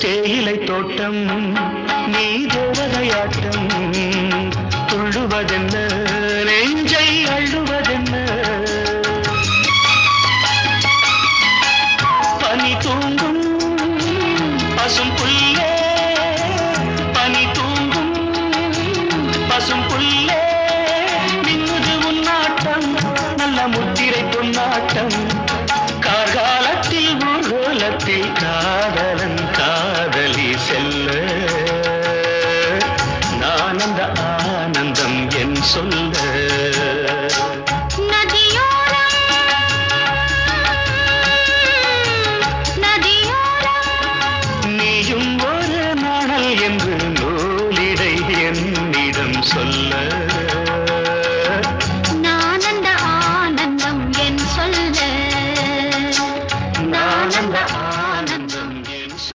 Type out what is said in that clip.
தேயிலை தோட்டம் நீ தேவதையாட்டம் துள்ளுவதென்ன நெஞ்சை அள்ளுவதென்ன? பனி தூங்கும் பசும் புல்லே பனி தூங்கும் பசும் புல்லே மின்னுது உன்னாட்டம் நல்ல முத்திரை பொன்னாட்டம். கார்காலத்தில் ஊர்கோலத்தில் காதலன் செல்ல. நான் அந்த ஆனந்தம் என் சொல்ல. நீயும் ஒரு நாணல் என்று நூலிடை என்னிடம் சொல்ல. நான் அந்த ஆனந்தம் என் சொல்ல. நான்